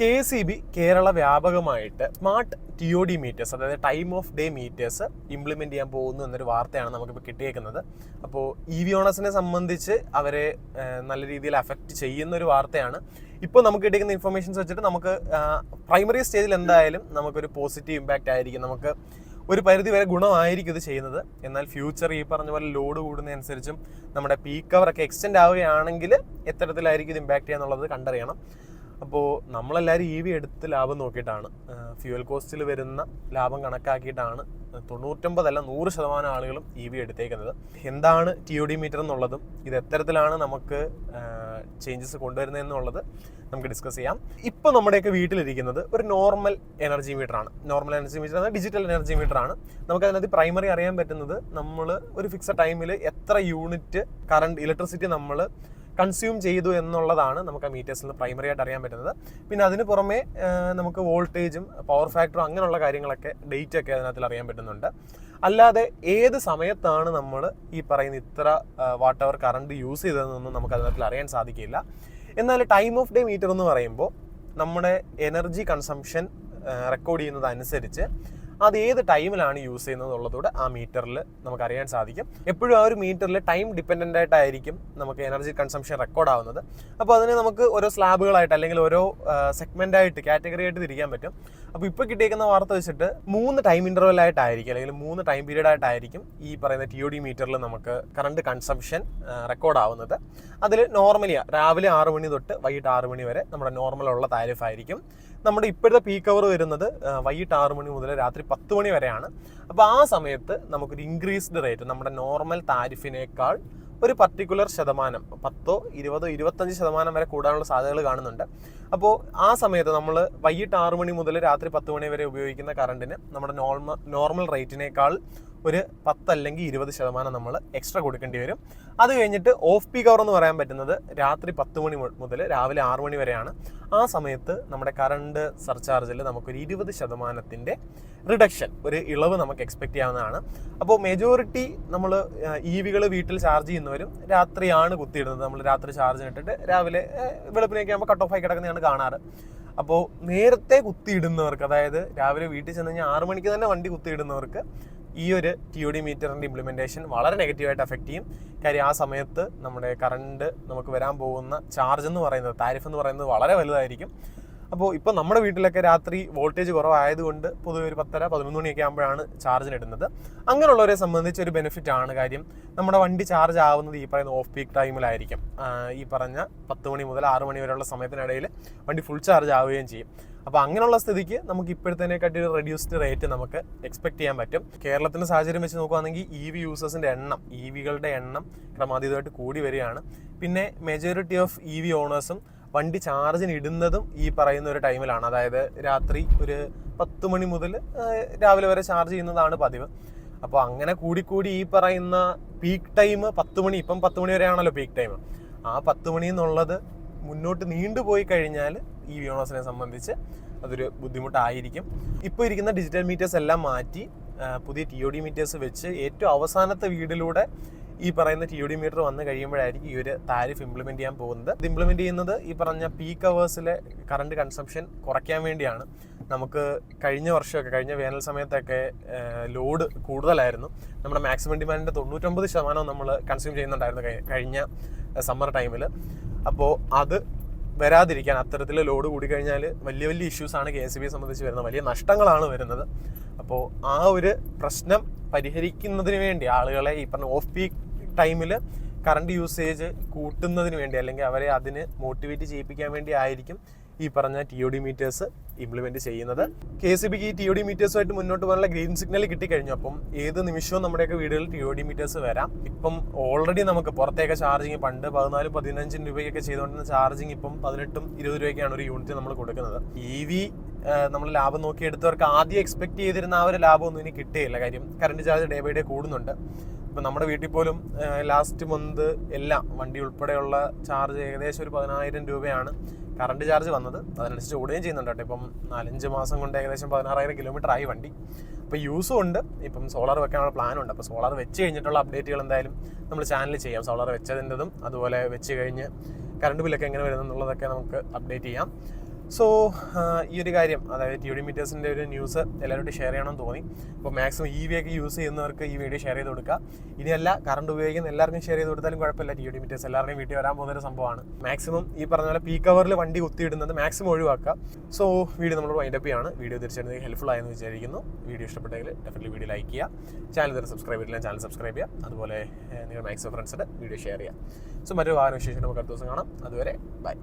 K C B Kerala വ്യാപകമായിട്ട് smart T O D meters അതായത് time of day meters implement ചെയ്യാൻ പോകുന്നു എന്നൊരു വാർത്തയാണ് നമുക്കിപ്പോൾ കിട്ടിയേക്കുന്നത്. അപ്പോൾ ഇ വി ഓണേഴ്സിനെ സംബന്ധിച്ച് അവരെ നല്ല രീതിയിൽ അഫക്റ്റ് ചെയ്യുന്ന ഒരു വാർത്തയാണ്. ഇപ്പോൾ നമുക്ക് കിട്ടിയിരിക്കുന്ന ഇൻഫർമേഷൻസ് വെച്ചിട്ട് നമുക്ക് പ്രൈമറി സ്റ്റേജിൽ എന്തായാലും നമുക്കൊരു പോസിറ്റീവ് ഇമ്പാക്റ്റ് ആയിരിക്കും. നമുക്ക് ഒരു പരിധി വരെ ഗുണമായിരിക്കും ഇത് ചെയ്യുന്നത്. എന്നാൽ ഫ്യൂച്ചർ ഈ പറഞ്ഞ പോലെ ലോഡ് കൂടുന്നതനുസരിച്ചും നമ്മുടെ പീക്ക് കവറൊക്കെ എക്സ്റ്റെൻഡ് ആവുകയാണെങ്കിൽ എത്തരത്തിലായിരിക്കും ഇത് ഇമ്പാക്റ്റ് ചെയ്യാന്നുള്ളത് കണ്ടറിയണം. അപ്പോൾ നമ്മളെല്ലാവരും ഇ വി എടുത്ത് ലാഭം നോക്കിയിട്ടാണ്. ഫ്യൂവൽ കോസ്റ്റിൽ വരുന്ന ലാഭം കണക്കാക്കിയിട്ടാണ് തൊണ്ണൂറ്റൊമ്പതല്ല നൂറ് ശതമാനം ആളുകളും ഇ വി എടുത്തേക്കുന്നത്. എന്താണ് ടി ഒ ഡി മീറ്റർ എന്നുള്ളതും ഇത് എത്തരത്തിലാണ് നമുക്ക് ചേഞ്ചസ് കൊണ്ടുവരുന്നതെന്നുള്ളത് നമുക്ക് ഡിസ്കസ് ചെയ്യാം. ഇപ്പോൾ നമ്മുടെയൊക്കെ വീട്ടിലിരിക്കുന്നത് ഒരു നോർമൽ എനർജി മീറ്റർ ആണ്. നോർമൽ എനർജി മീറ്റർ എന്നാൽ ഡിജിറ്റൽ എനർജി മീറ്റർ ആണ്. നമുക്ക് അതിനകത്ത് പ്രൈമറി അറിയാൻ പറ്റുന്നത് നമ്മൾ ഒരു ഫിക്സഡ് ടൈമിൽ എത്ര യൂണിറ്റ് കറണ്ട് ഇലക്ട്രിസിറ്റി നമ്മൾ കൺസ്യൂം ചെയ്തു എന്നുള്ളതാണ് നമുക്ക് ആ മീറ്റേഴ്സിൽ നിന്ന് പ്രൈമറി ആയിട്ട് അറിയാൻ പറ്റുന്നത്. പിന്നെ അതിന് പുറമെ നമുക്ക് വോൾട്ടേജും പവർ ഫാക്ടറും അങ്ങനെയുള്ള കാര്യങ്ങളൊക്കെ ഡേറ്റ് ഒക്കെ അതിനകത്തിൽ അറിയാൻ പറ്റുന്നുണ്ട്. അല്ലാതെ ഏത് സമയത്താണ് നമ്മൾ ഈ പറയുന്ന ഇത്ര വാട്ട് അവർ കറണ്ട് യൂസ് ചെയ്തതെന്നൊന്നും നമുക്ക് അതിനകത്തിൽ അറിയാൻ സാധിക്കില്ല. എന്നാൽ ടൈം ഓഫ് ഡേ മീറ്റർ എന്ന് പറയുമ്പോൾ നമ്മുടെ എനർജി കൺസംഷൻ റെക്കോർഡ് ചെയ്യുന്നത് അനുസരിച്ച് അത് ഏത് ടൈമിലാണ് യൂസ് ചെയ്യുന്നത് ആ മീറ്ററിൽ നമുക്ക് അറിയാൻ സാധിക്കും. എപ്പോഴും ആ ഒരു മീറ്ററിൽ ടൈം ഡിപ്പെൻഡന്റ് ആയിട്ടായിരിക്കും നമുക്ക് എനർജി കൺസംഷൻ റെക്കോർഡ് ആവുന്നത് അപ്പോൾ അതിനെ നമുക്ക് ഓരോ സ്ലാബുകളായിട്ട് അല്ലെങ്കിൽ ഓരോ സെഗ്മെന്റ് ആയിട്ട് കാറ്റഗറി ആയിട്ട് തിരിക്കാൻ പറ്റും. അപ്പോൾ ഇപ്പോൾ കിട്ടിയേക്കുന്ന വാർത്ത വെച്ചിട്ട് മൂന്ന് ടൈം ഇന്റർവെൽ ആയിട്ടായിരിക്കും അല്ലെങ്കിൽ മൂന്ന് ടൈം പീരീഡ് ആയിട്ടായിരിക്കും ഈ പറയുന്ന ടി ഒ ഡി മീറ്ററിൽ നമുക്ക് കറണ്ട് കൺസംഷൻ റെക്കോർഡ് ആവുന്നത് അതിൽ നോർമലി രാവിലെ ആറ് മണി തൊട്ട് വൈകിട്ട് ആറ് മണി വരെ നമ്മുടെ നോർമലുള്ള താരിഫായിരിക്കും നമ്മുടെ ഇപ്പോഴത്തെ പീക്ക് അവർ വരുന്നത് വൈകിട്ട് ആറ് മണി മുതൽ രാത്രി പത്ത് മണി വരെയാണ്. അപ്പോൾ ആ സമയത്ത് നമുക്കൊരു ഇൻക്രീസ്ഡ് റേറ്റ് നമ്മുടെ നോർമൽ താരിഫിനേക്കാൾ ഒരു പർട്ടിക്കുലർ ശതമാനം പത്തോ ഇരുപതോ ഇരുപത്തഞ്ച് ശതമാനം വരെ കൂടാനുള്ള സാധ്യതകൾ കാണുന്നുണ്ട്. അപ്പോൾ ആ സമയത്ത് നമ്മൾ വൈകിട്ട് ആറു മണി മുതൽ രാത്രി പത്ത് മണി വരെ ഉപയോഗിക്കുന്ന കറണ്ടിന് നമ്മുടെ നോർമൽ നോർമൽ റേറ്റിനേക്കാൾ ഒരു പത്തല്ലെങ്കിൽ ഇരുപത് ശതമാനം നമ്മൾ എക്സ്ട്രാ കൊടുക്കേണ്ടി വരും. അത് കഴിഞ്ഞിട്ട് ഓഫ് പീക്ക് അവർ എന്ന് പറയാൻ പറ്റുന്നത് രാത്രി പത്ത് മണി മുതൽ രാവിലെ ആറു മണി വരെയാണ്. ആ സമയത്ത് നമ്മുടെ കറണ്ട് സർചാർജിൽ നമുക്കൊരു ഇരുപത് ശതമാനത്തിന്റെ റിഡക്ഷൻ ഒരു ഇളവ് നമുക്ക് എക്സ്പെക്ട് ചെയ്യാവുന്നതാണ്. അപ്പോൾ മെജോറിറ്റി നമ്മൾ ഇ വികൾ വീട്ടിൽ ചാർജ് ചെയ്യുന്നവരും രാത്രിയാണ് കുത്തിയിടുന്നത്. നമ്മൾ രാത്രി ചാർജ് ഇട്ടിട്ട് രാവിലെ വെളുപ്പിനൊക്കെ ആകുമ്പോൾ കട്ട് ഓഫ് ആയി കിടക്കുന്നതാണ് കാണാറ്. അപ്പോൾ നേരത്തെ കുത്തിയിടുന്നവർക്ക് അതായത് രാവിലെ വീട്ടിൽ ചെന്ന് കഴിഞ്ഞാൽ ആറ് മണിക്ക് തന്നെ വണ്ടി കുത്തിയിടുന്നവർക്ക് ഈ ഒരു ടി ഒ ഡി മീറ്ററിന്റെ ഇംപ്ലിമെന്റേഷൻ വളരെ നെഗറ്റീവായിട്ട് എഫക്റ്റ് ചെയ്യും. കാര്യം ആ സമയത്ത് നമ്മുടെ കറണ്ട് നമുക്ക് വരാൻ പോകുന്ന ചാർജ് എന്ന് പറയുന്നത് താരിഫ് എന്ന് പറയുന്നത് വളരെ വലുതായിരിക്കും. അപ്പോൾ ഇപ്പോൾ നമ്മുടെ വീട്ടിലൊക്കെ രാത്രി വോൾട്ടേജ് കുറവായതുകൊണ്ട് പൊതുവെ ഒരു പത്തര പതിനൊന്ന് മണിയൊക്കെ ആകുമ്പോഴാണ് ചാർജിന് ഇടുന്നത്. അങ്ങനെയുള്ളവരെ സംബന്ധിച്ച് ഒരു ബെനിഫിറ്റ് ആണ് കാര്യം. നമ്മുടെ വണ്ടി ചാർജ് ആവുന്നത് ഈ പറയുന്ന ഓഫ് പീക്ക് ടൈമിലായിരിക്കും ഈ പറഞ്ഞ പത്ത് മണി മുതൽ ആറ് മണി വരെയുള്ള സമയത്തിനിടയിൽ വണ്ടി ഫുൾ ചാർജ് ആവുകയും ചെയ്യും. അപ്പോൾ അങ്ങനെയുള്ള സ്ഥിതിക്ക് നമുക്ക് ഇപ്പോഴത്തേനെക്കാട്ടി ഒരു റെഡ്യൂസ്ഡ് റേറ്റ് നമുക്ക് എക്സ്പെക്ട് ചെയ്യാൻ പറ്റും. കേരളത്തിന്റെ സാഹചര്യം വെച്ച് നോക്കുകയാണെങ്കിൽ ഇ വി യൂസേഴ്സിന്റെ എണ്ണം ഇ വികളുടെ എണ്ണം ക്രമാതീതമായിട്ട് കൂടി വരികയാണ്. പിന്നെ മെജോറിറ്റി ഓഫ് ഇ വി ഓണേഴ്സും വണ്ടി ചാർജിന് ഇടുന്നതും ഈ പറയുന്ന ഒരു ടൈമിലാണ് അതായത് രാത്രി ഒരു പത്ത് മണി മുതൽ രാവിലെ വരെ ചാർജ് ചെയ്യുന്നതാണ് പതിവ്. അപ്പോൾ അങ്ങനെ കൂടിക്കൂടി ഈ പറയുന്ന പീക്ക് ടൈം പത്ത് മണി ഇപ്പം പത്ത് മണി വരെയാണല്ലോ പീക്ക് ടൈം ആ പത്ത് മണി എന്നുള്ളത് മുന്നോട്ട് നീണ്ടുപോയി കഴിഞ്ഞാൽ ഈ വ്യോണോസിനെ സംബന്ധിച്ച് അതൊരു ബുദ്ധിമുട്ടായിരിക്കും. ഇപ്പോൾ ഇരിക്കുന്ന ഡിജിറ്റൽ മീറ്റേഴ്സ് എല്ലാം മാറ്റി പുതിയ ടി ഒ ഡി മീറ്റേഴ്സ് വെച്ച് ഏറ്റവും അവസാനത്തെ വീടിലൂടെ ഈ പറയുന്ന ടി ഡി മീറ്റർ വന്നു കഴിയുമ്പോഴായിരിക്കും ഈ ഒരു താരിഫ് ഇംപ്ലിമെന്റ് ചെയ്യാൻ പോകുന്നത്. ഇത് ഇംപ്ലിമെന്റ് ചെയ്യുന്നത് ഈ പറഞ്ഞ പീക്ക് അവേഴ്സിലെ കറണ്ട് കൺസംഷൻ കുറയ്ക്കാൻ വേണ്ടിയാണ്. നമുക്ക് കഴിഞ്ഞ വർഷമൊക്കെ കഴിഞ്ഞ വേനൽ സമയത്തൊക്കെ ലോഡ് കൂടുതലായിരുന്നു. നമ്മുടെ മാക്സിമം ഡിമാൻഡിന്റെ തൊണ്ണൂറ്റൊമ്പത് ശതമാനം നമ്മൾ കൺസ്യൂം ചെയ്യുന്നുണ്ടായിരുന്നു കഴിഞ്ഞ സമ്മർ ടൈമിൽ അപ്പോൾ അത് വരാതിരിക്കാൻ അത്തരത്തിൽ ലോഡ് കൂടിക്കഴിഞ്ഞാൽ വലിയ വലിയ ഇഷ്യൂസ് ആണ് കെ എസ് ബിയെ സംബന്ധിച്ച് വരുന്നത്. വലിയ നഷ്ടങ്ങളാണ് വരുന്നത്. അപ്പോൾ ആ ഒരു പ്രശ്നം പരിഹരിക്കുന്നതിന് വേണ്ടി ആളുകളെ ഈ പറഞ്ഞ ഓഫ് പീക്ക് ടൈമിൽ കറണ്ട് യൂസേജ് കൂട്ടുന്നതിന് വേണ്ടി അല്ലെങ്കിൽ അവരെ അതിന് മോട്ടിവേറ്റ് ചെയ്യിപ്പിക്കാൻ വേണ്ടി ആയിരിക്കും ഈ പറഞ്ഞ T O D meters implement ചെയ്യുന്നത്. കെ സി ബിക്ക് ഈ ടി ഒ ഡി മീറ്റേഴ്സുമായിട്ട് മുന്നോട്ട് പോകാനുള്ള ഗ്രീൻ സിഗ്നൽ കിട്ടിക്കഴിഞ്ഞു. അപ്പം ഏത് നിമിഷവും നമ്മുടെയൊക്കെ വീടുകളിൽ ടി ഒ ഡി മീറ്റേഴ്സ് വരാം. ഇപ്പം ഓൾറെഡി നമുക്ക് പുറത്തേക്ക് ചാർജിങ് പണ്ട് പതിനാല് പതിനഞ്ചും രൂപയ്ക്കൊക്കെ ചെയ്തുകൊണ്ടിരുന്ന ചാർജിങ് ഇപ്പം പതിനെട്ടും ഇരുപത് രൂപയ്ക്കാണ് ഒരു യൂണിറ്റ് നമ്മൾ കൊടുക്കുന്നത്. ഇ വി നമ്മൾ ലാഭം നോക്കിയെടുത്തവർക്ക് ആദ്യം എക്സ്പെക്ട് ചെയ്തിരുന്ന ആ ഒരു ലാഭമൊന്നും ഇനി കിട്ടുകയില്ല കാര്യം current charge day by day കൂടുന്നുണ്ട്. ഇപ്പം നമ്മുടെ വീട്ടിൽ പോലും ലാസ്റ്റ് മന്ത് എല്ലാം വണ്ടി ഉൾപ്പെടെയുള്ള ചാർജ് ഏകദേശം ഒരു പതിനായിരം രൂപയാണ് കറണ്ട് ചാർജ് വന്നത്. അതിനനുസരിച്ച് ഓടുകയും ചെയ്യുന്നുണ്ട് കേട്ടോ. ഇപ്പം നാലഞ്ച് മാസം കൊണ്ട് ഏകദേശം പതിനാറായിരം കിലോമീറ്റർ ആയി വണ്ടി. അപ്പോൾ യൂസും ഉണ്ട്. ഇപ്പം സോളാർ വെക്കാനുള്ള പ്ലാനുണ്ട് അപ്പോൾ സോളാർ വെച്ച് കഴിഞ്ഞിട്ടുള്ള അപ്ഡേറ്റുകൾ എന്തായാലും നമ്മൾ ചാനലിൽ ചെയ്യാം. സോളാർ വെച്ചതിന്റെതും അതുപോലെ വെച്ച് കഴിഞ്ഞ് കറണ്ട് ബില്ലൊക്കെ എങ്ങനെ വരുന്നുള്ളതൊക്കെ നമുക്ക് അപ്ഡേറ്റ് ചെയ്യാം. സോ ഈ ഒരു കാര്യം അതായത് ടി മീറ്റേഴ്സിന്റെ ഒരു ന്യൂസ് എല്ലാവരോടും ഷെയർ ചെയ്യണമെന്ന് തോന്നി. അപ്പോൾ മാക്സിമം ഇ വി ഒക്കെ യൂസ് ചെയ്യുന്നവർക്ക് ഈ വീഡിയോ ഷെയർ ചെയ്ത് കൊടുക്കുക. ഇനിയല്ല കറണ്ട് ഉപയോഗിക്കുന്ന എല്ലാവർക്കും ഷെയർ ചെയ്ത് കൊടുത്താലും കുഴപ്പമില്ല. ടി ഡി മീറ്റേഴ്സ് എല്ലാവരുടെയും വീട്ടിൽ വരാൻ പോകുന്ന ഒരു സംഭവമാണ്. മാക്സിമം ഈ പറഞ്ഞ പോലെ പീ കവറിൽ വണ്ടി കുത്തിയിടുന്നത് മാക്സിമം ഒഴിവാക്കുക. സോ വീഡിയോ നമ്മൾ വൈൻഡപ്പ് ചെയ്യാണ്. വീഡിയോ തീർച്ചയായിട്ടും ഹെൽപ്ഫുൾ ആയെന്ന് വിചാരിക്കുന്നു. വീഡിയോ ഇഷ്ടപ്പെട്ടെങ്കിൽ ഡെഫിനറ്റ്ലി വീഡിയോ ലൈക്ക് ചെയ്യുക. ചാനൽ തന്നെ സബ്സ്ക്രൈബ് ചെയ്തില്ല ചാനൽ സബ്സ്ക്രൈബ് ചെയ്യുക. അതുപോലെ നിങ്ങൾ മാക്സിമം ഫ്രണ്ട്സിന്റെ വീഡിയോ ഷെയർ ചെയ്യുക. സോ മറ്റൊരു വാഹന വിശേഷം നമുക്ക് അടുത്ത ദിവസം കാണാം. അതുവരെ ബൈ